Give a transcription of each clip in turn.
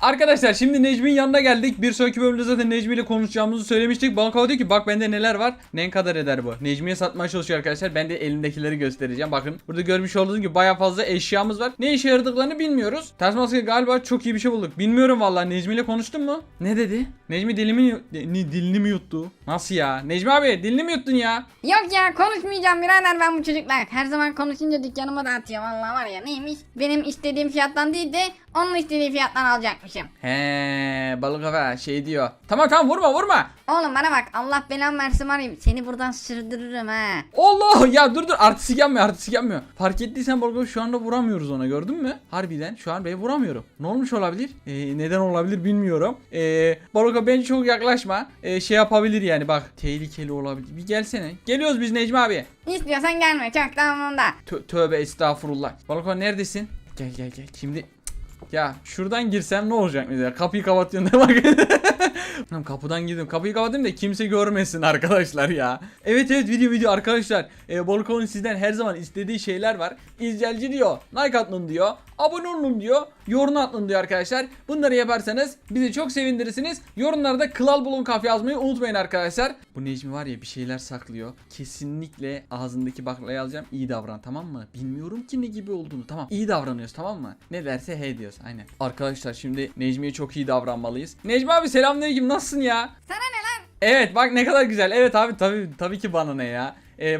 Arkadaşlar şimdi Necmi'nin yanına geldik. Bir sonraki bölümde zaten Necmi ile konuşacağımızı söylemiştik. Bankava diyor ki bak bende neler var. Ne kadar eder bu. Necmi'ye satmaya çalışıyor arkadaşlar. Ben de elindekileri göstereceğim. Bakın burada görmüş olduğunuz gibi baya fazla eşyamız var. Ne işe yaradıklarını bilmiyoruz. Ters maske galiba çok iyi bir şey bulduk. Bilmiyorum vallahi Necmi ile konuştun mu? Ne dedi? Necmi dilimi dilini mi yuttu? Nasıl ya? Necmi abi dilini mi yuttun ya? Yok ya konuşmayacağım birader ben bu çocuklar. Her zaman konuşunca dükkanıma dağıtıyor vallahi var ya neymiş. Benim istediğim fiyattan değil de onun istediği fiyattan alacakmışım. He balık kafa şey diyor. Tamam tamam vurma vurma. Oğlum bana bak Allah belamı versin var ya seni buradan sürdürürüm ha. Allah ya dur dur artistik yapmıyor artistik yapmıyor. Fark ettiysen Borgo şu anda vuramıyoruz ona gördün mü? Harbiden şu an ben vuramıyorum. Ne olmuş olabilir? Ee, neden olabilir bilmiyorum. Ee, Borgo bence çok yaklaşma. Ee, şey yapabilir yani bak tehlikeli olabilir. Bir gelsene. Geliyoruz biz Necmi abi. İstiyorsan gelme çok tamamında. Tö- tövbe estağfurullah. Borgo neredesin? Gel gel gel. Şimdi ya şuradan girsem ne olacak mesela? Kapıyı kapatıyorsun ne bak. Tamam kapıdan girdim. Kapıyı kapatayım da kimse görmesin arkadaşlar ya. Evet evet video video arkadaşlar. Ee, Bolkon'un sizden her zaman istediği şeyler var. İzcelci diyor. Like atın diyor. Abone olun diyor. Yorum atın diyor arkadaşlar. Bunları yaparsanız bizi çok sevindirirsiniz. Yorumlarda Klal Bulun Kaf yazmayı unutmayın arkadaşlar. Bu Necmi var ya bir şeyler saklıyor. Kesinlikle ağzındaki baklayı alacağım. İyi davran tamam mı? Bilmiyorum ki ne gibi olduğunu. Tamam. İyi davranıyoruz tamam mı? Ne derse he diyoruz. Aynen. Arkadaşlar şimdi Necmi'ye çok iyi davranmalıyız. Necmi abi selamünaleyküm. Nasılsın ya? Sana ne lan? Evet bak ne kadar güzel. Evet abi tabii tabii ki bana ne ya. Ee,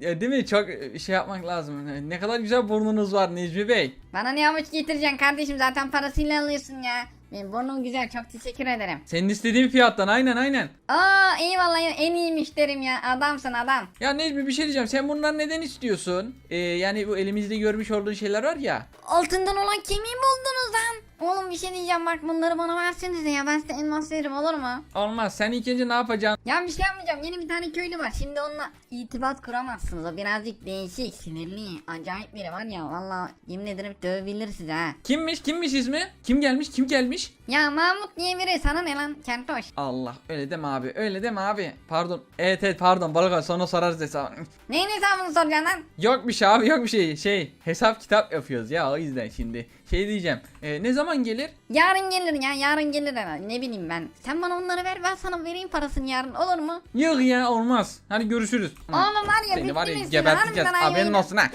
e, değil mi çok e, şey yapmak lazım. E, Ne kadar güzel burnunuz var Necmi Bey. Bana ne avuç getireceksin kardeşim zaten parasıyla alıyorsun ya. Benim burnum güzel çok teşekkür ederim. Senin istediğin fiyattan aynen aynen. Aa eyvallah ya en iyi müşterim ya adamsın adam. Ya Necmi bir şey diyeceğim. Sen bunları neden istiyorsun? Ee, yani bu elimizde görmüş olduğun şeyler var ya. Altından olan kemiği buldunuz lan. Oğlum bir şey diyeceğim bak bunları bana versenize ya ben size elmas veririm olur mu? Olmaz. Sen ilk önce ne yapacaksın? Ya bir şey yapmayacağım yeni bir tane köylü var şimdi onunla irtibat kuramazsınız o birazcık değişik sinirli acayip biri var ya valla yemin ederim dövebilir size ha. Kimmiş? Kimmiş ismi? Kim gelmiş? Kim gelmiş? Ya Mahmut diye biri sana ne lan kentoş. Allah öyle deme abi. Öyle deme abi. Pardon. Evet evet pardon. Balık sonra sorarız hesabı. Neyin hesabını soracaksın lan? Yok bir şey abi yok bir şey. Şey hesap kitap yapıyoruz ya o yüzden şimdi. Şey diyeceğim. e, ne zaman gelir? Yarın gelir ya yarın gelir herhalde ne bileyim ben. Sen bana onları ver ben sana vereyim parasını yarın olur mu? Yok ya olmaz. Hadi görüşürüz. Oğlum var ya Seni var ya siz, geberteceğiz. Haberin olsun ha.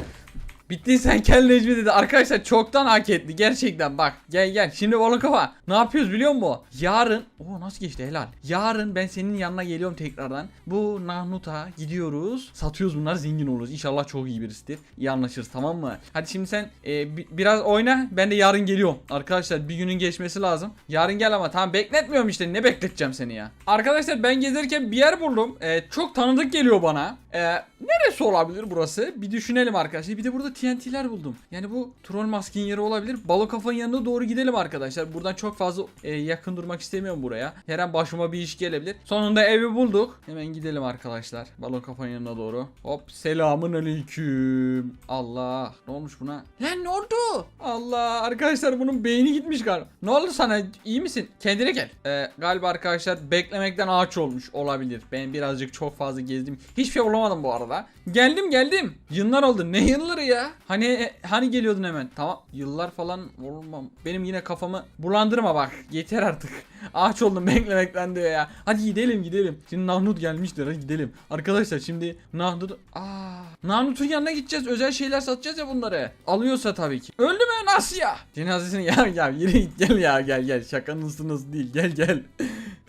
Bittin sen kel Necmi dedi. Arkadaşlar çoktan hak etti. Gerçekten bak. Gel gel. Şimdi balık kafa. Ne yapıyoruz biliyor musun? Yarın. Oo nasıl geçti helal. Yarın ben senin yanına geliyorum tekrardan. Bu Nahnut'a gidiyoruz. Satıyoruz bunlar zengin oluruz. İnşallah çok iyi birisidir. İyi anlaşırız tamam mı? Hadi şimdi sen e, bi- biraz oyna. Ben de yarın geliyorum. Arkadaşlar bir günün geçmesi lazım. Yarın gel ama tamam bekletmiyorum işte. Ne bekleteceğim seni ya. Arkadaşlar ben gezerken bir yer buldum. E, çok tanıdık geliyor bana. E, neresi olabilir burası? Bir düşünelim arkadaşlar. Bir de burada TNT'ler buldum. Yani bu troll maskin yeri olabilir. Balık kafanın yanına doğru gidelim arkadaşlar. Buradan çok fazla e, yakın durmak istemiyorum buraya. Her an başıma bir iş gelebilir. Sonunda evi bulduk. Hemen gidelim arkadaşlar. Balık kafanın yanına doğru. Hop selamın aleyküm. Allah. Ne olmuş buna? Lan ne oldu? Allah arkadaşlar bunun beyni gitmiş galiba. Ne oldu sana? İyi misin? Kendine gel. Ee, galiba arkadaşlar beklemekten ağaç olmuş olabilir. Ben birazcık çok fazla gezdim. Hiçbir şey bulamadım bu arada. Geldim geldim. Yıllar oldu. Ne yılları ya? Hani e, hani geliyordun hemen. Tamam. Yıllar falan olmam. Benim yine kafamı bulandırma bak. Yeter artık. Ağaç oldum beklemekten diyor ya. Hadi gidelim gidelim. Şimdi Nahnut gelmiştir hadi gidelim. Arkadaşlar şimdi Nahnut... Aa, Nahnut'un yanına gideceğiz. Özel şeyler satacağız ya bunları. Alıyorsa tabii ki. Öldü mü? Nasıl ya? Cenazesini ya ya yürü gel ya gel gel. Şakanın sınısı değil gel gel.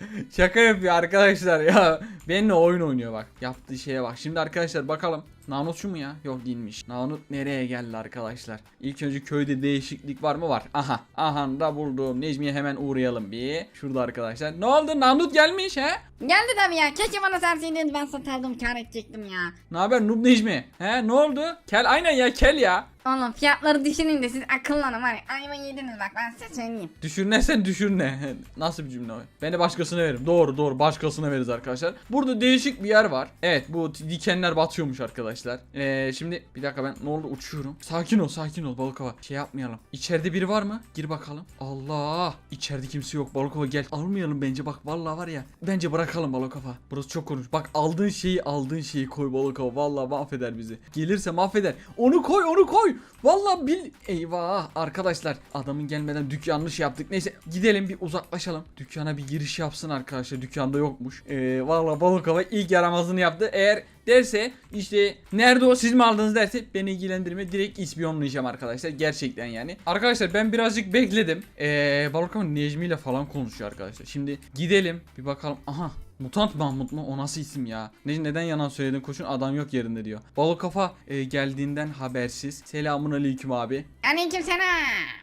Şaka yapıyor arkadaşlar ya. Benimle oyun oynuyor bak. Yaptığı şeye bak. Şimdi arkadaşlar bakalım. Nanut şu mu ya? Yok değilmiş. Nanut nereye geldi arkadaşlar? İlk önce köyde değişiklik var mı? Var. Aha. Aha da buldum. Necmi'ye hemen uğrayalım bir. Şurada arkadaşlar. Ne oldu? Nanut gelmiş he? Geldi tabii ya keşke bana serseydiniz ben satardım kar edecektim ya. Ne haber Noob Necmi? He ne oldu? Kel aynen ya kel ya. Oğlum fiyatları düşünün de siz akıllanın ya ayva yediniz bak ben size söyleyeyim. Düşür ne sen düşür ne? Nasıl bir cümle o? Ben de başkasına veririm. Doğru doğru başkasına veririz arkadaşlar. Burada değişik bir yer var. Evet bu dikenler batıyormuş arkadaşlar. Ee, şimdi bir dakika ben ne oldu uçuyorum. Sakin ol sakin ol balık hava. Şey yapmayalım. İçeride biri var mı? Gir bakalım. Allah. İçeride kimse yok balık hava gel. Almayalım bence bak vallahi var ya. Bence bırakalım balık hava. Burası çok konuş. Bak aldığın şeyi aldığın şeyi koy balık hava. Vallahi mahveder bizi. Gelirse mahveder. Onu koy onu koy. Vallahi bil. Eyvah arkadaşlar. Adamın gelmeden dük yanlış yaptık. Neyse gidelim bir uzaklaşalım. Dükkana bir giriş yapsın arkadaşlar. Dükkanda yokmuş. Ee, vallahi balık hava ilk yaramazını yaptı. Eğer derse işte nerede o siz mi aldınız derse beni ilgilendirme direkt ispiyonlayacağım arkadaşlar gerçekten yani. Arkadaşlar ben birazcık bekledim. Ee, balık Necmi ile falan konuşuyor arkadaşlar. Şimdi gidelim bir bakalım. Aha Mutant Mahmut mu? O nasıl isim ya? Ne, neden yalan söyledin koçun adam yok yerinde diyor. Balık kafa e, geldiğinden habersiz. Selamun aleyküm abi. Aleyküm selam.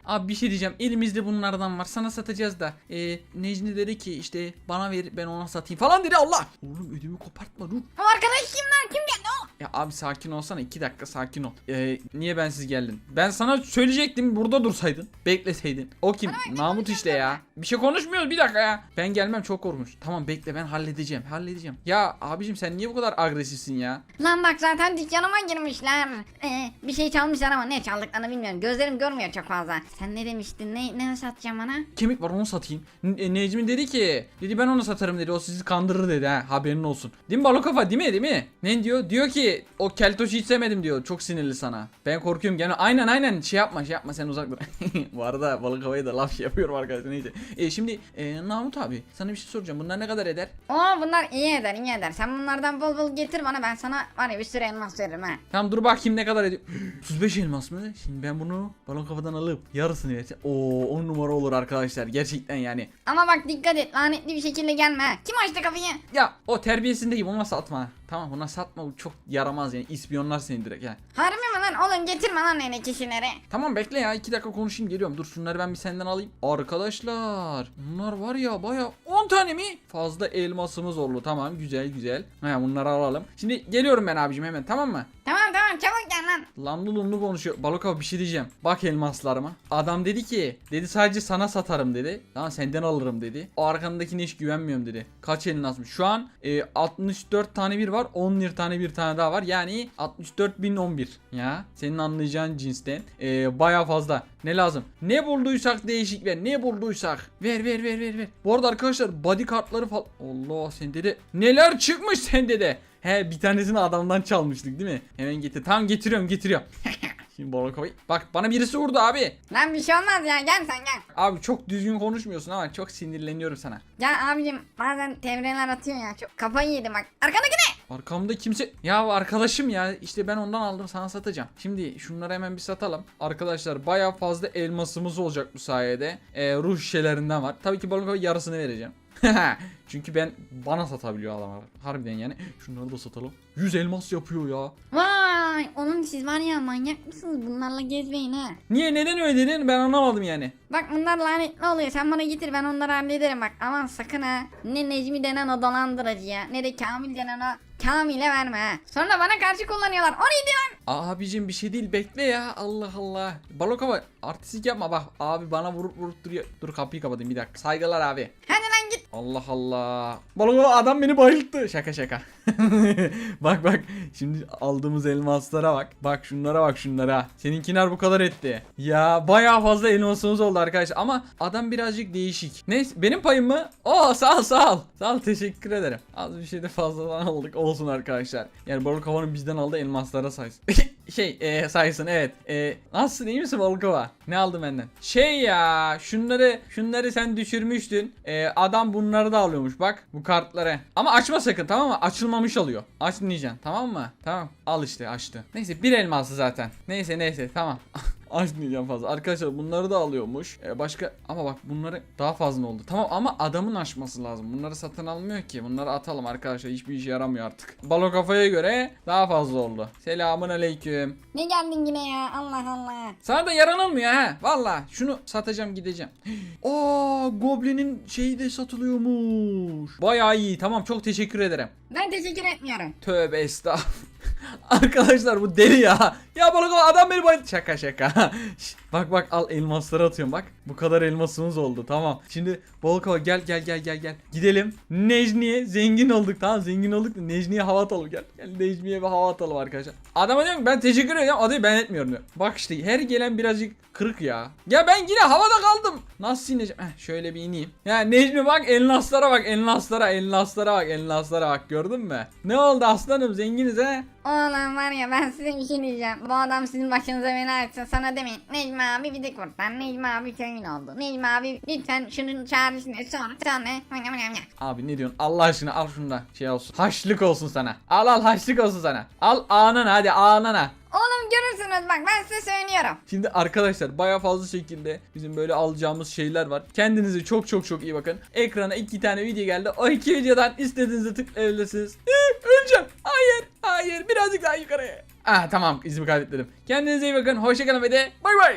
Abi bir şey diyeceğim. Elimizde bunlardan var. Sana satacağız da. E, Necmi dedi ki işte bana ver ben ona satayım falan dedi Allah. Oğlum ödümü kopartma dur. O arkadaş kim lan? Kim? Ya abi sakin olsana 2 dakika sakin ol. Ee, niye bensiz geldin? Ben sana söyleyecektim burada dursaydın. Bekleseydin. O kim? Mahmut işte ya. Bir şey konuşmuyoruz bir dakika ya. Ben gelmem çok korkmuş. Tamam bekle ben halledeceğim. Halledeceğim. Ya abicim sen niye bu kadar agresifsin ya? Lan bak zaten dükkanıma girmişler. Ee, bir şey çalmışlar ama ne çaldıklarını bilmiyorum. Gözlerim görmüyor çok fazla. Sen ne demiştin? Ne, ne satacağım bana? Kemik var onu satayım. N- e, Necmi dedi ki dedi ben onu satarım dedi. O sizi kandırır dedi ha. Haberin olsun. Değil mi balık kafa değil mi değil mi? Ne diyor? Diyor ki o keltoşu hiç sevmedim diyor. Çok sinirli sana. Ben korkuyorum gene. Aynen aynen şey yapma şey yapma sen uzak dur. Bu arada balık havayı da laf şey yapıyorum arkadaşlar neyse. E, şimdi e, Namut abi sana bir şey soracağım. Bunlar ne kadar eder? Oo bunlar iyi eder iyi eder. Sen bunlardan bol bol getir bana ben sana var ya bir sürü elmas veririm ha. Tamam dur bakayım ne kadar ediyor. 35 elmas mı? Şimdi ben bunu balon kafadan alıp yarısını versem. Oo 10 numara olur arkadaşlar. Gerçekten yani. Ama bak dikkat et lanetli bir şekilde gelme ha. Kim açtı kapıyı? Ya o terbiyesindeyim ona satma. Tamam buna satma bu çok yaramaz yani ispiyonlar seni direkt yani. Harbi mi lan oğlum getirme lan yine kişileri. Tamam bekle ya iki dakika konuşayım geliyorum. Dur şunları ben bir senden alayım. Arkadaşlar bunlar var ya baya 10 tane mi? Fazla elmasımız oldu tamam güzel güzel. Ha bunları alalım. Şimdi geliyorum ben abicim hemen tamam mı? Tamam tamam çabuk gel lan. Lanlı lunlu konuşuyor. Balık abi bir şey diyeceğim. Bak elmaslarıma. Adam dedi ki dedi sadece sana satarım dedi. Tamam senden alırım dedi. O arkandakine hiç güvenmiyorum dedi. Kaç elmasmış? Şu an e, 64 tane bir var. 11 tane bir tane daha var. Yani 64.011 ya. Senin anlayacağın cinsten. E, Baya fazla. Ne lazım? Ne bulduysak değişik ver. Ne bulduysak. Ver ver ver ver ver. Bu arada arkadaşlar body kartları falan. Allah sende de neler çıkmış sende de. He bir tanesini adamdan çalmıştık değil mi? Hemen getir. Tamam getiriyorum getiriyorum. Şimdi balık havayı. Bak bana birisi vurdu abi. Lan bir şey olmaz ya gel sen gel. Abi çok düzgün konuşmuyorsun ama çok sinirleniyorum sana. Ya abicim bazen devreler atıyor ya çok kafayı yedim bak. Arkadaki ne? Arkamda kimse... Ya arkadaşım ya işte ben ondan aldım sana satacağım. Şimdi şunları hemen bir satalım. Arkadaşlar baya fazla elmasımız olacak bu sayede. Ee, ruh şişelerinden var. Tabii ki havayı yarısını vereceğim. Çünkü ben bana satabiliyor adamlar. Harbiden yani. Şunları da satalım. 100 elmas yapıyor ya. Vay oğlum siz var ya manyak mısınız bunlarla gezmeyin ha. Niye neden öyle dedin ben anlamadım yani. Bak bunlar lanetli oluyor sen bana getir ben onları hallederim bak aman sakın ha. Ne Necmi denen o dolandırıcı ya ne de Kamil denen o Kamil'e verme ha. Sonra bana karşı kullanıyorlar o neydi lan? Abicim bir şey değil bekle ya Allah Allah. Balok ama artistik yapma bak abi bana vurup vurup duruyor. Dur kapıyı kapatayım bir dakika. Saygılar abi. Git. Allah Allah. Balok ama adam beni bayılttı. Şaka şaka. bak bak şimdi aldığımız elmaslara bak. Bak şunlara bak şunlara. Seninkiler bu kadar etti. Ya bayağı fazla elmasımız oldu arkadaşlar ama adam birazcık değişik. Neyse benim payım mı? Oo sağ ol sağ ol. Sağ ol teşekkür ederim. Az bir şey de fazladan aldık olsun arkadaşlar. Yani balık havanın bizden aldığı elmaslara saysın. şey e, saysın evet. E, nasılsın iyi misin hava? Ne aldın benden? Şey ya şunları şunları sen düşürmüştün. E, adam bunları da alıyormuş bak bu kartları. Ama açma sakın tamam mı? Açılmamış alıyor. Açmayacaksın tamam mı? Tamam. Al işte açtı. Neyse bir elması zaten. Neyse neyse tamam. Açmayacağım fazla. Arkadaşlar bunları da alıyormuş. Ee, başka ama bak bunları daha fazla oldu. Tamam ama adamın açması lazım. Bunları satın almıyor ki. Bunları atalım arkadaşlar. Hiçbir işe yaramıyor artık. Balo kafaya göre daha fazla oldu. Selamun aleyküm. Ne geldin yine ya Allah Allah. Sana da yaranılmıyor ha. Valla şunu satacağım gideceğim. Aa Goblin'in şeyi de satılıyormuş. Bayağı iyi. Tamam çok teşekkür ederim. Ben teşekkür etmiyorum. Tövbe estağfurullah. Arkadaşlar bu deli ya. Ya balık adam beni bayıldı. Şaka şaka. Bak bak al elmasları atıyorum bak. Bu kadar elmasımız oldu tamam. Şimdi o gel gel gel gel gel. Gidelim. Necmiye zengin olduk tamam zengin olduk Necmiye hava atalım gel. Gel Necmiye bir hava atalım arkadaşlar. Adama diyorum ben teşekkür ederim adayı ben etmiyorum diyor. Bak işte her gelen birazcık kırık ya. Ya ben yine havada kaldım. Nasıl ineceğim? Heh, şöyle bir ineyim. Ya Necmi bak elmaslara bak elmaslara elmaslara bak elmaslara bak gördün mü? Ne oldu aslanım zenginiz he? Oğlum var ya ben size bir şey diyeceğim. Bu adam sizin başınıza bela açsa sana demeyin. Necmi abi bir de kurtar. Necmi abi köyün oldu. Necmi abi lütfen şunun çağrısını sonra sonra. Abi ne diyorsun? Allah aşkına al şunu da şey olsun. Haşlık olsun sana. Al al haşlık olsun sana. Al anana hadi anana. Oğlum görürsünüz bak ben size söylüyorum. Şimdi arkadaşlar baya fazla şekilde bizim böyle alacağımız şeyler var. Kendinize çok çok çok iyi bakın. Ekrana iki tane video geldi. O iki videodan istediğinizi tıklayabilirsiniz. Öleceğim. Hayır. Hayır. Birazcık daha yukarıya. Ah tamam izimi kaybettim. Kendinize iyi bakın. Hoşçakalın ve de bay bay.